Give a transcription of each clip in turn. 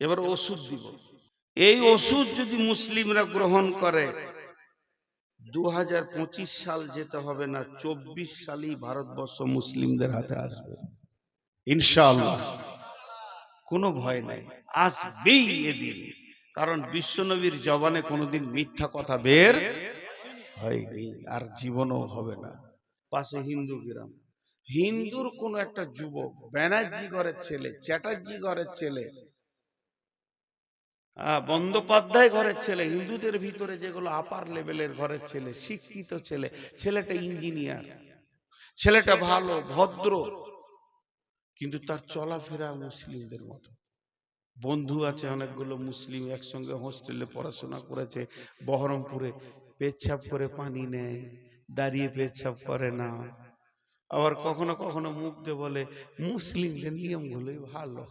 এবার ওষুধ দিব। এই ওষুধ যদি মুসলিমরা গ্রহণ করে দু হাজার পঁচিশ সাল যেতে হবে না, চব্বিশ সালই ভারতবর্ষ মুসলিমদের হাতে আসবে। ইনশাআল্লাহ। কোনো ভয় নাই। আসবেই এদিন। কারণ বিশ্বনবীর জবানে কোনোদিন মিথ্যা কথা বের হয়নি, আর জীবনও হবে না। পাশে হিন্দু গ্রাম। হিন্দুর কোন একটা যুবক, ব্যানার্জি ঘরের ছেলে, চ্যাটার্জি ঘরের ছেলে বন্দ্যোপাধ্যায় ঘরের ছেলে, হিন্দুদের ভিতরে যেগুলো আপার লেভেলের ঘরের ছেলে, শিক্ষিত ছেলে, ছেলেটা ইঞ্জিনিয়ার ছেলেটা ভালো, ভদ্র, কিন্তু তার চলাফেরা মুসলিমদের মতো। বন্ধু আছে অনেকগুলো মুসলিম, একসঙ্গে হোস্টেলে পড়াশোনা করেছে, বহরমপুরে পেচ্ছাপ করে পানি নেয়, দাঁড়িয়ে পেচ্ছাপ করে না। আবার কখনো কখনো মুখ দিয়ে বলে, মুসলিমদের নিয়মগুলোই ভালো।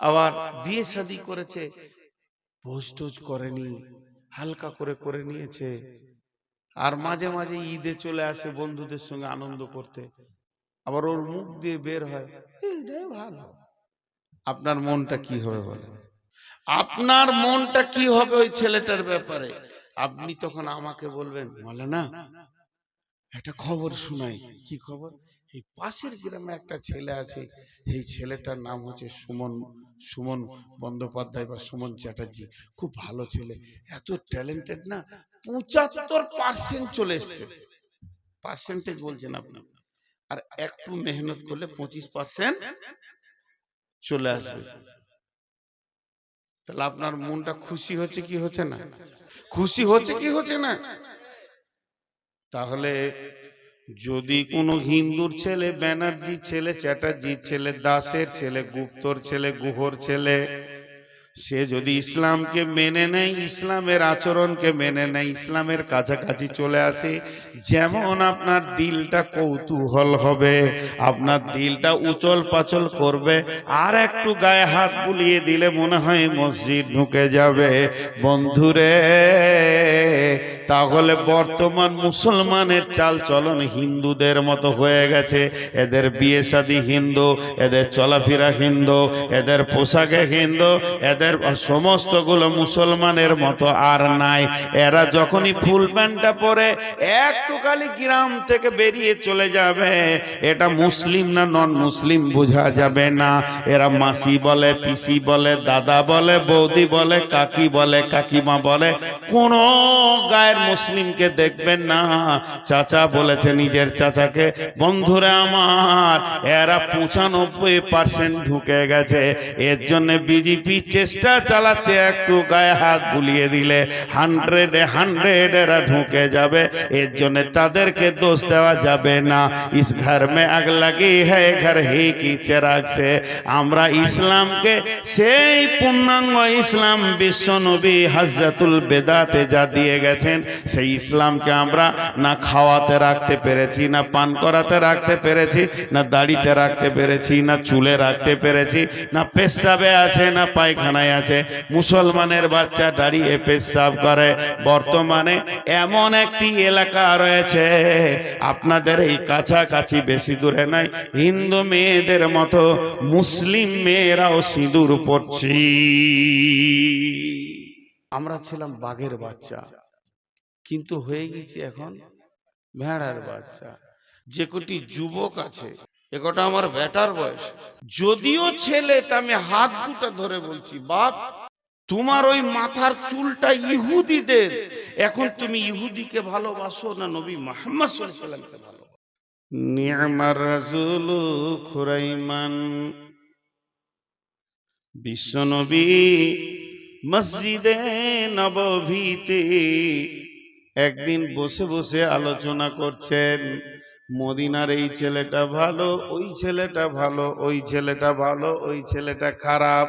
আবার বিয়ে শাদি করেছে। ভোজ টোজ করেনি হালকা করে করে নিয়েছে। আর মাঝে মাঝে ঈদে চলে আসে বন্ধুদের সঙ্গে আনন্দ করতে। আবার ওর মুখ দিয়ে বের হয় এইটাই ভালো। আপনার মনটা কি হবে বলেন? আপনার মনটা কি হবে ওই ছেলেটার ব্যাপারে? আপনি তখন আমাকে বলবেন বলে না একটা খবর শোনাই। কি খবর? এই পাশের গ্রামে একটা ছেলে আছে, এই ছেলেটার নাম হচ্ছে সুমন সুমন বন্দ্যোপাধ্যায় বা সুমন চ্যাটার্জি। খুব ভালো ছেলে। এত ট্যালেন্টেড না, পঁচাত্তর পার্সেন্ট চলে এসছে। পার্সেন্টেজ বলছেন আপনি। আর একটু মেহনত করলে পঁচিশ পার্সেন্ট চলে আসবে। তাহলে আপনার মনটা খুশি হচ্ছে কি হচ্ছে না? খুশি হচ্ছে কি হচ্ছে না? তাহলে যদি কোনো হিন্দুর ছেলে ব্যানার্জি ছেলে চ্যাটার্জির ছেলে দাসের ছেলে গুপ্তর ছেলে গুহর ছেলে সে যদি ইসলামকে মেনে নেয় ইসলামের আচরণকে মেনে নেয় ইসলামের কাছাকাছি চলে আসে যেমন আপনার দিলটা কৌতূহল হবে আপনার দিলটা উচল পাচল করবে আর একটু গায়ে হাত বুলিয়ে দিলে মনে হয় মসজিদ ঢুকে যাবে। বন্ধুরে তাহলে বর্তমান মুসলমানের চাল চলন হিন্দুদের মতো হয়ে গেছে। এদের বিয়ে শাদী হিন্দু, এদের চলাফেরা হিন্দু, এদের পোশাকে হিন্দু, এদের সমস্তগুলো মুসলমানের মতো আর নাই। এরা যখনই ফুল প্যান্টটা পরে একটু খালি গ্রাম থেকে বেরিয়ে চলে যাবে, এটা মুসলিম না নন মুসলিম বোঝা যাবে না। এরা মাসি বলে, পিসি বলে, দাদা বলে, বৌদি বলে, কাকি বলে, কাকিমা বলে, কোন গায়ের মুসলিমকে দেখবেন না। চাচা বলেছে, নিজের চাচাকে, বন্ধুরা আমার, এরা পঁচানব্বই পার্সেন্ট ঢুকে গেছে। এর জন্য বিজেপি চেষ্টা চালাচ্ছে, একটু গায়ে হাত বুলিয়ে দিলে। হান্ড্রেডে হান্ড্রেড এরা ঢুকে যাবে। এর জন্য তাদেরকে দোষ দেওয়া যাবে না। ইস ঘর মে আগ লাগি হ্যাঁ ঘর হি কি চেরাগ সে। আমরা ইসলামকে সেই পূর্ণাঙ্গ ইসলাম বিশ্ব নবী হাজরাতুল বেদাতে যা দিয়ে গেছেন সেই ইসলামকে আমরা না খাওয়াতে রাখতে পেরেছি, না পান করাতে রাখতে পেরেছি, না দাড়িতে রাখতে পেরেছি, না চুলে রাখতে পেরেছি, না পেশাবে আছে, না পায়খানায় আছে। মুসলমানের বাচ্চা দাঁড়িয়ে পেশাব করে। বর্তমানে এমন একটি এলাকা রয়েছে, আপনাদের এই কাছাকাছি বেশি দূরে নাই, হিন্দু মেয়েদের মতো, মুসলিম মেয়েরাও সিঁদুর পড়ছি। আমরা ছিলাম বাঘের বাচ্চা। কিন্তু হয়ে গেছি এখন ভেড়ার বাচ্চা। যে কটি যুবক আছে, এ কটা আমার বেটার বয়স। যদিও ছেলে তা আমি হাত দুটা ধরে বলছি, বাপ, তোমার ওই মাথার চুলটা ইহুদিদের। এখন তুমি ইহুদিকে ভালোবাসো না নবী মোহাম্মদ সাল্লামকে ভালো খুরাইমান বিশ্বনবী মসজিদে নবভীতে। একদিন বসে বসে আলোচনা করছেন মদিনার এই ছেলেটা ভালো ওই ছেলেটা ভালো ওই ছেলেটা ভালো ওই ছেলেটা খারাপ।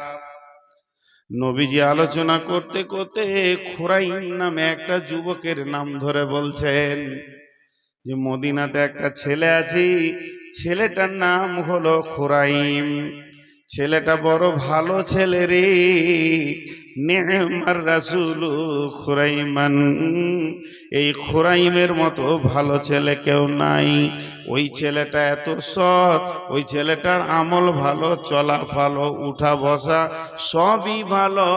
নবীজি আলোচনা করতে করতে খোরাইন নামে একটা যুবকের নাম ধরে বলছেন যে মদিনাতে একটা ছেলে আছে ছেলেটার নাম হলো খোরাইম ছেলেটা বড় ভালো ছেলে রে। নেমার রাসুল খুরাইমান। এই খুরাইমের মতো ভালো ছেলে কেউ নাই। ওই ছেলেটা এত সৎ, ওই ছেলেটার আমল ভালো, চলা ভালো, উঠা বসা সবই ভালো।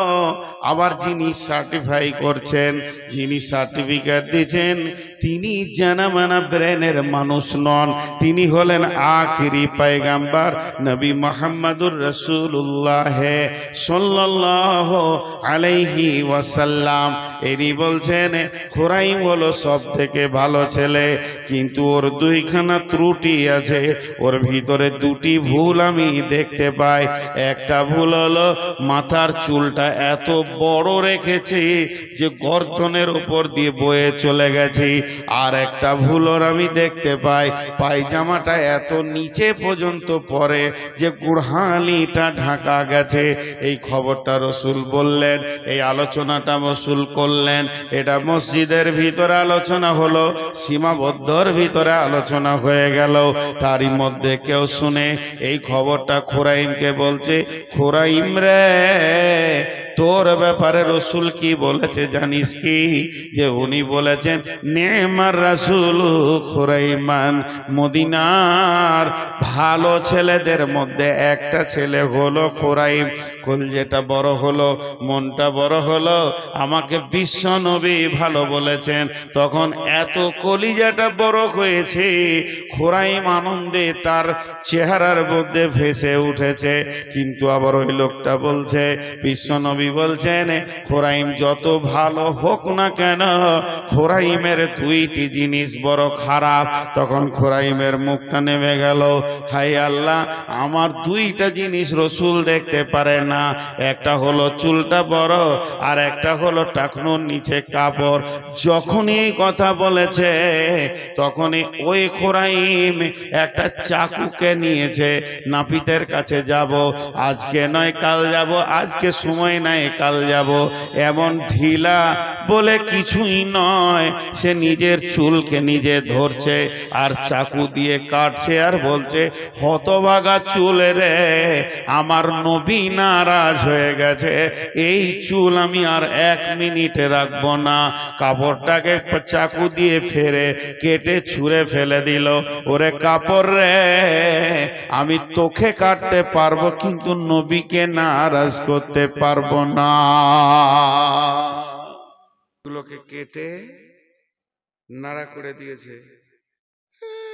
আবার যিনি সার্টিফাই করছেন, যিনি সার্টিফিকেট দিয়েছেন তিনি জানামানা ব্রেনের মানুষ নন। তিনি হলেন আখিরি পায়গাম্বার নবী মোহাম্মদুর রসুল্লাহ সাল্লাহ আলাইহি ওয়াসাল্লাম। এরই বলছেন, খোরাইম হলো সব থেকে ভালো ছেলে, কিন্তু ওর দুইখানা ত্রুটি আছে। ওর ভিতরে দুটি ভুল আমি দেখতে পাই। একটা ভুল হলো, মাথার চুলটা এত বড় রেখেছে যে গর্দনের উপর দিয়ে বয়ে চলে গেছে। আর একটা ভুল ওর আমি দেখতে পাই, পায়জামাটা এত নিচে পর্যন্ত পরে যে গুড়হালিটা ঢাকা গেছে। এই খবরটা রসুল বললেন এই আলোচনাটা মসুল করলেন। এটা মসজিদের ভিতরে আলোচনা হলো, সীমাবদ্ধর ভিতরে আলোচনা হয়ে গেল। তারই মধ্যে কেউ শুনে, এই খবরটা খোরাইমকে বলছে, খোরাইম রে তোর ব্যাপারে রসুল কি বলেছে জানিস কি? যে উনি বলেছেন, নেমার রাসুল খোরাইমান মদিনার ভালো ছেলেদের মধ্যে একটা ছেলে হলো খোরাইম। যেটা বড় হলো, মনটা বড় হলো, আমাকে বিশ্ব নবী ভালো বলেছেন। তখন এত কলিজাটা বড় হয়েছে, খোরাইম আনন্দে তার চেহারার মধ্যে ভেসে উঠেছে। কিন্তু আবার ওই লোকটা বলছে বিশ্বনবী বলছেন, খোরাইম যত ভালো হোক না কেন, খোরাইমের দুইটি জিনিস বড় খারাপ। তখন খোরাইমের মুখটা নেমে গেল হাই আল্লাহ, আমার দুইটা জিনিস রসুল দেখতে পারে না। একটা হলো চুলটা বড়, আর একটা হলো টাকনুর নিচে কাপড়। যখনই এই কথা বলেছে, তখনই ওই খোরাইম একটা চাকুকে নিয়েছে, নাপিতের কাছে যাব, আজকে নয়, কাল যাব, আজকে সময় নাই। কাল যাব। এমন ঢিলা বলে কিছুই নয়। সে নিজের চুলকে নিজে ধরছে আর চাকু দিয়ে কাটছে আর বলছে, হতভাগা চুল রে, আমার নবী নারাজ হয়ে গেছে। এই চুল আমি আর এক মিনিটে রাখব না। কাপড়টাকে চাকু দিয়ে ফেরে কেটে ছুঁড়ে ফেলে দিল। ওরে কাপড় রে, আমি তোকে কাটতে পারব, কিন্তু নবীকে নারাজ করতে পারব না। গুলোকে কেটে নাড়া করে দিয়েছে।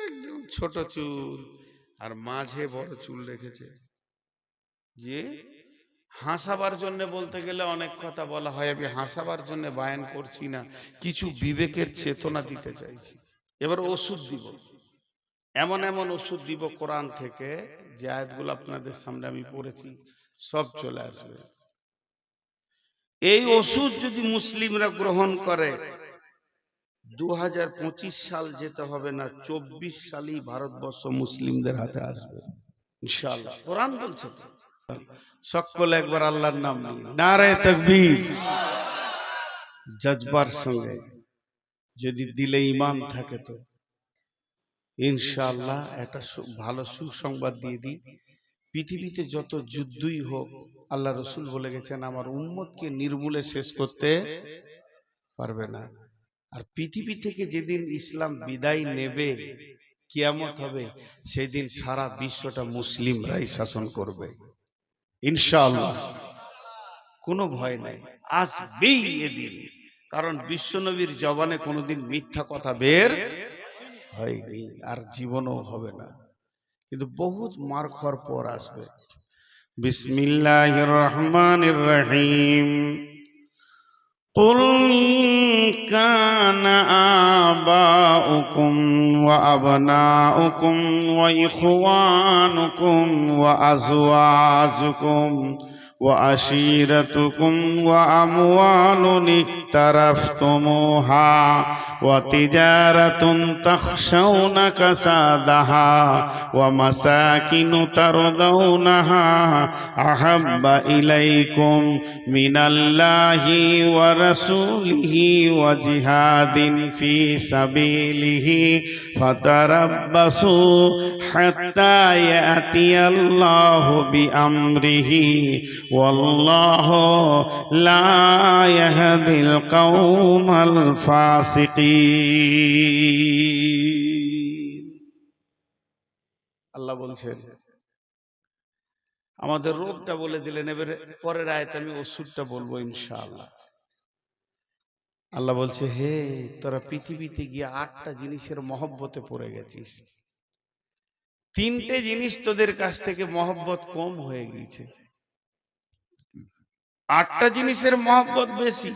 একদম ছোট চুল আর মাঝে বড় চুল রেখেছে। যে হাসাবার জন্য বলতে গেলে অনেক কথা বলা হয়, আমি হাসাবার জন্য বায়ান করছি না, কিছু বিবেকের চেতনা দিতে চাইছি। এবার ওষুধ দিব। এমন এমন ওষুধ দিব কোরআন থেকে, যে আয়াতগুলো আপনাদের সামনে আমি পড়েছি, সব চলে আসবে। এই ওষুধ যদি মুসলিমরা গ্রহণ করে দু হাজার পঁচিশ সাল যেতে হবে না, চব্বিশ সালই ভারতবর্ষ মুসলিমদের হাতে আসবে। কোরআন বলছে তো। সকল একবার আল্লাহর নাম নিয়ে। তকবীর। জজবার সঙ্গে। যদি দিলে ইমান থাকে তো। ইনশাআল্লাহ একটা ভালো সুসংবাদ দিয়ে দিই। পৃথিবীতে যত যুদ্ধই হোক, আল্লাহ রসুল বলে গেছেন, আমার উম্মতকে নির্মূলে শেষ করতে পারবে না। আর পৃথিবী থেকে যেদিন ইসলাম বিদায় নেবে, কিয়ামত হবে, সেদিন সারা বিশ্বটা মুসলিমরাই শাসন করবে। ইনশাআল্লাহ। কোনো ভয় নাই। আসবেই এদিন। কারণ বিশ্বনবীর জবানে কোনোদিন মিথ্যা কথা বের হয়নি, আর জীবনও হবে না। কিন্তু বহুত মার খাওয়ার পর আসবে বিসমিল্লাহ রহমান রহিম قل إن كان آباؤكم وأبناؤكم وإخوانكم وأزواجكم وعشيرتكم وأموال اقترفتموها وتجارة تخشون كسادها ومساكن ترضونها أحب إليكم من الله ورسوله وجهاد في سبيله فتربصوا حتى يأتي الله بأمره والله لا يهدي القوم الفاسقين আল্লাহ বলছেন আমাদের রোগটা বলে দিলেন এবারে পরের আয়তে আমি ওষুধটা বলবো ইনশাআল্লাহ আল্লাহ বলছে হে তোরা পৃথিবীতে গিয়ে আটটা জিনিসের মহব্বতে পড়ে গেছিস তিনটে জিনিস তোদের কাছ থেকে মহব্বত কম হয়ে গিয়েছে আটটা জিনিসের মহব্বত বেশি।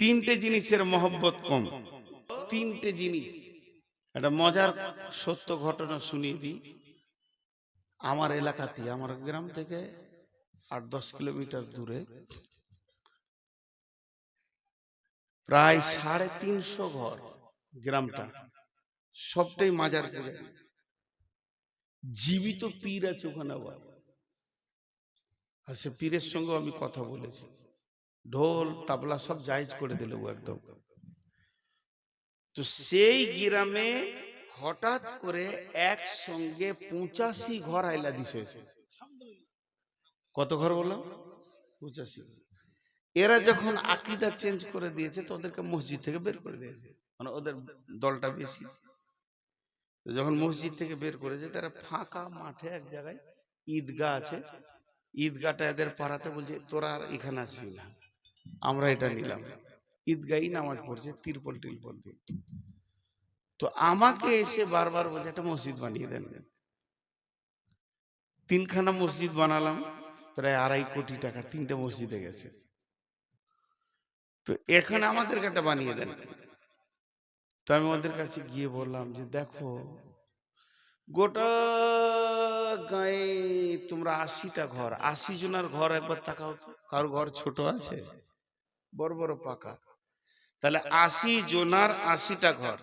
তিনটে জিনিসের মহব্বত কম। তিনটে জিনিস। একটা মজার সত্য ঘটনা শুনিয়ে দিই। আমার এলাকাতে, আমার গ্রাম থেকে আট দশ কিলোমিটার দূরে প্রায় সাড়ে তিনশো ঘর গ্রামটা সবটাই মাজার জীবিত পীর আছে ওখানে আবার। আর সে পীরের সঙ্গে আমি কথা বলেছি। ঢোল, তাবলা সব জায়েজ করে দিল একদম। তো সেই গ্রামে হঠাৎ করে একসঙ্গে পঁচাশি ঘর আইলা দিস হয়েছে। কত ঘর বললাম? পঁচাশি এরা যখন আকিদা চেঞ্জ করে দিয়েছে তো ওদেরকে মসজিদ থেকে বের করে দিয়েছে। মানে ওদের দলটা বেশি। যখন মসজিদ থেকে বের করেছে, তারা ফাঁকা মাঠে এক জায়গায় ঈদগাহ আছে। ঈদগাহটা এদের পাড়াতে বলছে, তোরা আর এখানে আসবি না। আমরা এটা নিলাম। ঈদগাহই নামাজ পড়ছে, তিরপল টিরপল দিয়ে। তো আমাকে এসে বারবার বলছে, একটা মসজিদ বানিয়ে দেন। তিনখানা মসজিদ বানালাম, প্রায় আড়াই কোটি টাকা, তিনটে মসজিদে গেছে। তো এখন আমাদেরকে একটা বানিয়ে দেন। তো আমি ওদের কাছে গিয়ে বললাম যে, দেখো, গোটা গায়ে তোমরা আশিটা ঘর আশি জনের ঘর একবার তাকাও তো। কারও ঘর ছোট আছে? বড় বড় পাকা। তাহলে আশি জনার আশিটা ঘর।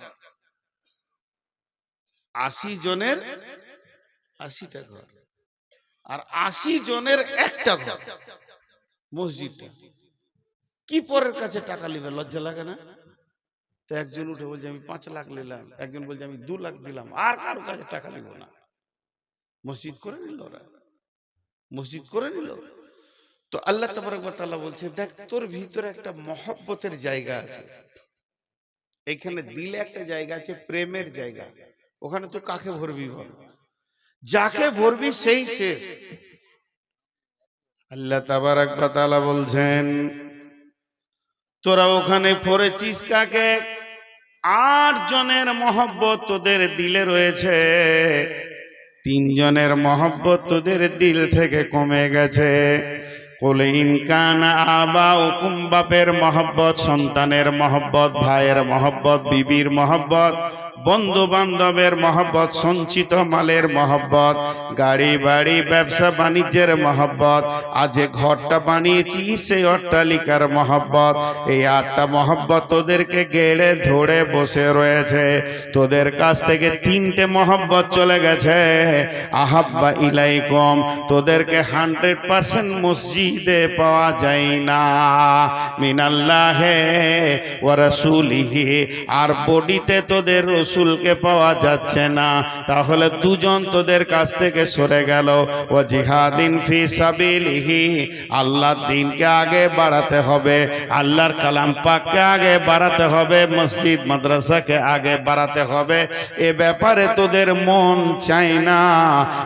আশি জনের আশিটা ঘর। আর আশি জনের একটা ঘর মসজিদটা। কি পরের কাছে টাকা নিবে? লজ্জা লাগে না? তো একজন উঠে বলছে আমি পাঁচ লাখ নিলাম। একজন বলছে আমি দু লাখ দিলাম। আর কারও কাছে টাকা নিব না। মসজিদ করে নিল ওরা। মসজিদ করে নিল। তো আল্লাহ তাবারকাল্লাহ বলছে দেখ তোর ভিতরে একটা মহব্বতের জায়গা আছে। এখানে দিলে একটা জায়গা আছে প্রেমের জায়গা। ওখানে তো কাকে ভরবি বল? যাকে ভরবি সেই শেষ। আল্লাহ তাবারকাল্লাহ বলছেন তোরা ওখানে পড়েছিস কাকে? আট জনের মহব্বত তোদের দিলে রয়েছে। তিনজনের মহব্বত তোদের দিল থেকে কমে গেছে। কোলে ইনকান আবা হুকুম বাপের মহব্বত, সন্তানের মহব্বত, ভাইয়ের মহব্বত, বিবির মহব্বত বন্ধু বান্ধবের মহব্বত, সঞ্চিত মালের মহব্বত, গাড়ি, বাড়ি, ব্যবসা, বাণিজ্যের মহব্বত। আজ ঘরটা বানিয়েছি, সেই অট্টালিকার মহব্বত। এই আটটা মহব্বত তোদেরকে গেড়ে ধরে বসে রয়েছে। তোদের কাছ থেকে তিনটে মহব্বত চলে গেছে। আহাব্বা ইলাইকম, তোদেরকে হান্ড্রেড পার্সেন্ট মসজিদে পাওয়া যায় না। মিনাল্লাহে ও রসুলিহি, আর বডিতে তোদের রসুলকে পাওয়া যাচ্ছে না। তাহলে দুজন তোদের কাছ থেকে সরে গেল। ও জিহাদিন ফি সাবিলিহি, আল্লাহর দিনকে আগে বাড়াতে হবে। আল্লাহর কালাম পাককে আগে বাড়াতে হবে, মসজিদ, মাদ্রাসাকে আগে বাড়াতে হবে। এ ব্যাপারে তোদের মন চাই না।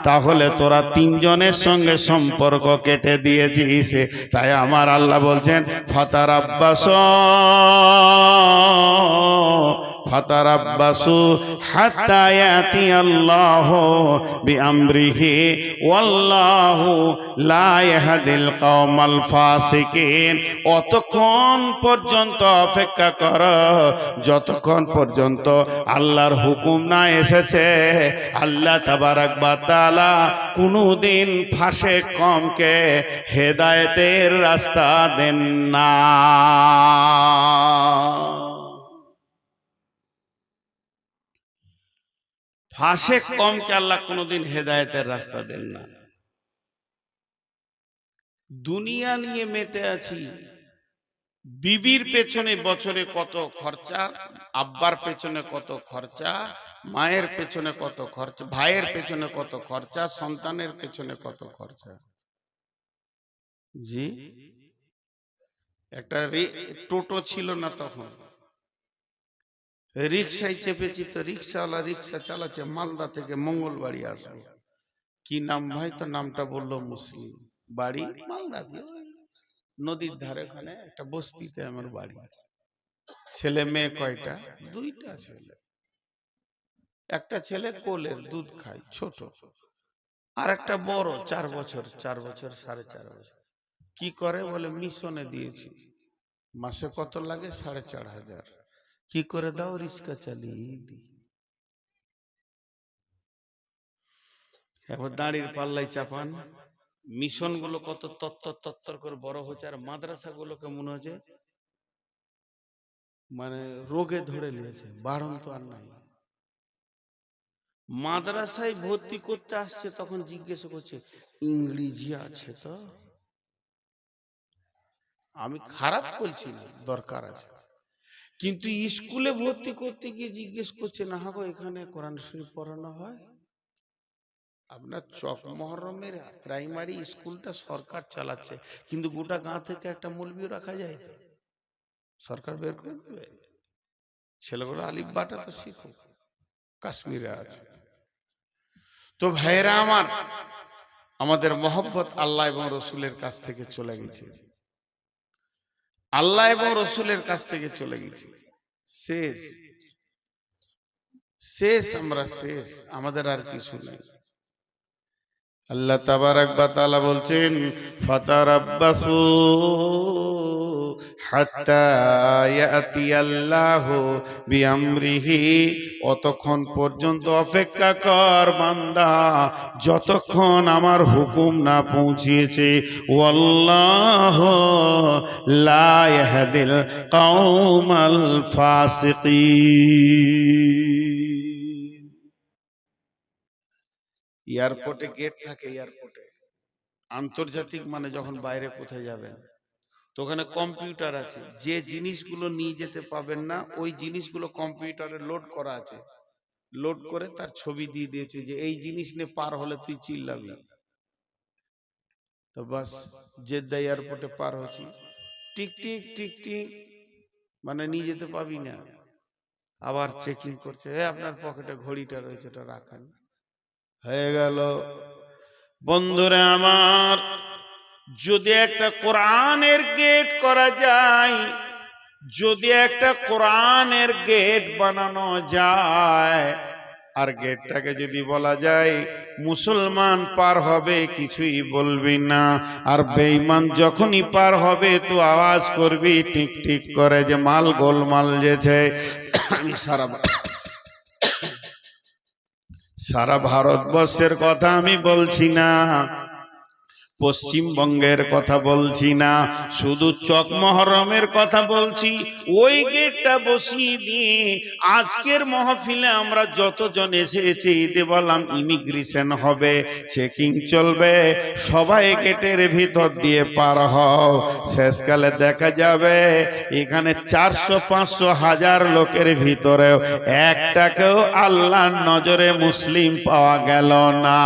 তাহলে তোরা তিনজনের সঙ্গে সম্পর্ক কেটে দিয়েছিস। তাই আমার আল্লাহ বলছেন ফাতার আব্বাস আব্বাসু হাত্তা ইয়াতি আল্লাহ বিআমরিহি ওয়াল্লাহু লা ইয়াহদিল কওমাল ফাসিকিন। অতক্ষণ পর্যন্ত অপেক্ষা কর, যতক্ষণ পর্যন্ত আল্লাহর হুকুম না এসেছে, আল্লাহ তাবারাক বা তাআলা কোনোদিন ফাঁসে কমকে হেদায়েতের রাস্তা দেন না। ফাঁসে কমকে আল্লাহ কোনোদিন হেদায়েতের রাস্তা দেন না। দুনিয়া নিয়ে মেতে আছি। বিবির পেছনে বছরে কত খরচা আব্বার পেছনে কত খরচা মায়ের পেছনে কত খরচা ভাইয়ের পেছনে কত খরচা সন্তানের পেছনে কত খরচা। জি? একটা টোটো ছিল না তখন। রিক্সায় চেপেছি তো রিক্সাওয়ালা রিক্সা চালাচ্ছে, মালদা থেকে মঙ্গলবাড়ি আসবে। কি নাম ভাই? তো নামটা বলল মুসলিম। বাড়ি মালদা দিয়ে নদীর ধারে ওখানে একটা বস্তিতে আমার বাড়ি। ছেলে মেয়ে কয়টা? দুইটা ছেলে। একটা ছেলে কোলের দুধ খায়, ছোট। আর একটা বড়, চার বছর চার বছর, সাড়ে চার বছর। কি করে? বলে, মিশনে দিয়েছি। মাসে কত লাগে? সাড়ে চার হাজার। কি করে দাও রিক্সা চালিয়ে দিই। এবার দাঁড়ির পাল্লাই চাপান। মিশনগুলো কত তত্তর তত্তর করে বড় হচ্ছে আর মাদ্রাসা গুলোকে মনে হচ্ছে মানে রোগে ধরে নিয়েছে বাড়ন তো আর নাই। মাদ্রাসায় ভর্তি করতে আসছে তখন জিজ্ঞেস করছে ইংরেজি আছে তো? আমি খারাপ বলছি না দরকার আছে। কিন্তু স্কুলে ভর্তি করতে গিয়ে জিজ্ঞেস করছে না হাগো এখানে কোরআন শরীফ পড়ানো হয়? আপনার চক মহরমের প্রাইমারি স্কুলটা সরকার চালাচ্ছে, কিন্তু গোটা গাঁ থেকে একটা মূলবিও রাখা যায় তো। সরকার বের করে দেবে? ছেলেগুলো আলিফ বাটা তো শিখুক, কাশ্মীরে আছে। তো ভাইরা আমার, আমাদের মহব্বত আল্লাহ এবং রসুলের কাছ থেকে চলে গেছে। আল্লাহ এবং রসুলের কাছ থেকে চলে গেছি। শেষ। শেষ, আমরা শেষ। আমাদের আর কিছু নেই। আল্লাহ তাবার বা তালা বলছেন ফাতার আব্বাসু অতক্ষণ পর্যন্ত অপেক্ষা কর বান্দা, যতক্ষণ আমার হুকুম না পৌঁছিয়েছে ওয়াল্লাহ লা ইয়াহদিল কওমাল ফাসিকিন। এয়ারপোর্টে গেট থাকে এয়ারপোর্টে আন্তর্জাতিক মানে যখন বাইরে কোথায় যাবেন? তো ওখানে কম্পিউটার আছে। যে জিনিসগুলো নিয়ে যেতে পাবেন না, ওই জিনিসগুলো কম্পিউটারে লোড করা আছে। লোড করে তার ছবি দিয়ে দিয়েছে যে, এই জিনিস নিয়ে পার হলে তুই চিল্লাবি। তো বাস, জেদ্দা এয়ারপোর্টে পার হচ্ছি। টিক টিক টিক টিক মানে নিয়ে যেতে পাবি না। আবার চেকিং করছে হ্যাঁ আপনার পকেটে ঘড়িটা রয়েছে, এটা রাখেন। হয়ে গেল। বন্ধুরা আমার যদি একটা কোরআনের গেট করা যায়, যদি একটা কোরআনের গেট বানানো যায়, আর গেটটাকে যদি বলা যায়, মুসলমান পার হবে কিছুই বলবি না, আর বেঈমান যখনই পার হবে, তো আওয়াজ করবি টিক টিক করে যে মাল গোলমাল যেছে। আমি সারা সারা ভারতবর্ষের কথা আমি বলছি না। পশ্চিমবঙ্গের কথা বলছি না, শুধু চক মহরমের কথা বলছি। ওই গেটটা বসিয়ে দিয়ে আজকের মহফিলে আমরা যতজন এসেছি, এতে বললাম ইমিগ্রেশন হবে, চেকিং চলবে, সবাই গেটের ভিতর দিয়ে পার হও, শেষকালে দেখা যাবে এখানে চারশো, পাঁচশো, হাজার লোকের ভিতরেও একটাকেও আল্লাহর নজরে মুসলিম পাওয়া গেল না।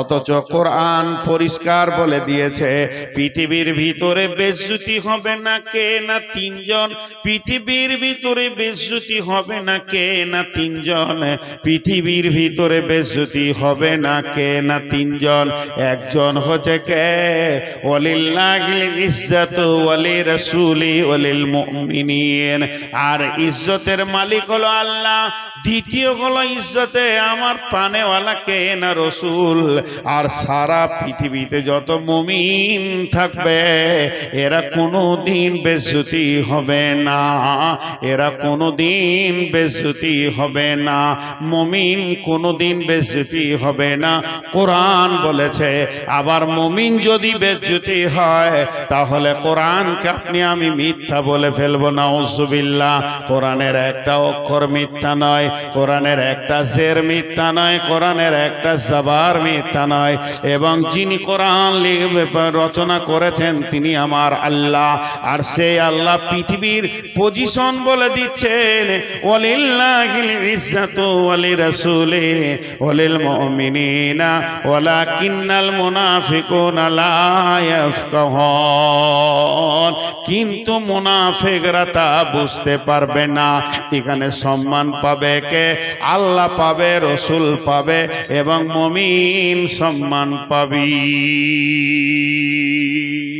অথচ কোরআন পরিষ্কার বলে দিয়েছে। পৃথিবীর ভিতরে বেজ্জুতি হবে না কে না তিনজন। পৃথিবীর ভিতরে বেজ্জুতি হবে না কে না তিনজন। পৃথিবীর ভিতরে বেজ্জুতি হবে না কে না তিনজন। একজন হচ্ছে কে? ওয়ালিল্লাহিল ইজ্জাত ওয়ালি রাসূলি ওয়ালিল আর ইজ্জতের মালিক হলো আল্লাহ, দ্বিতীয় হলো ইজ্জতে আমার পানেওয়ালা কে না রসুল। আর সারা পৃথিবীতে যত মুমিন থাকবে, এরা কোনো দিন বেজ্জতি হবে না। এরা কোনো দিন বেজ্জতি হবে না। মুমিন কোনো দিন বেজ্জতি হবে না। কোরআন বলেছে, আবার মুমিন যদি বেজ্জতি হয়, তাহলে কোরআনকে আপনি আমি মিথ্যা বলে ফেলব না ওসুবিল্লা কোরআনের একটা অক্ষর মিথ্যা নয়, কোরআনের একটা জের মিথ্যা নয়, কোরআনের একটা সাবার মিথ্যা নয়। এবং যিনি কোরআন কোরআন রচনা করেছেন তিনি আমার আল্লাহ। আর সেই আল্লাহ পৃথিবীর পজিশন বলে দিচ্ছেন কিন্তু মুনাফিকরা তা বুঝতে পারবে না। এখানে সম্মান পাবে কে? আল্লাহ পাবে, রসুল পাবে এবং মমিন সম্মান পাবি। thee.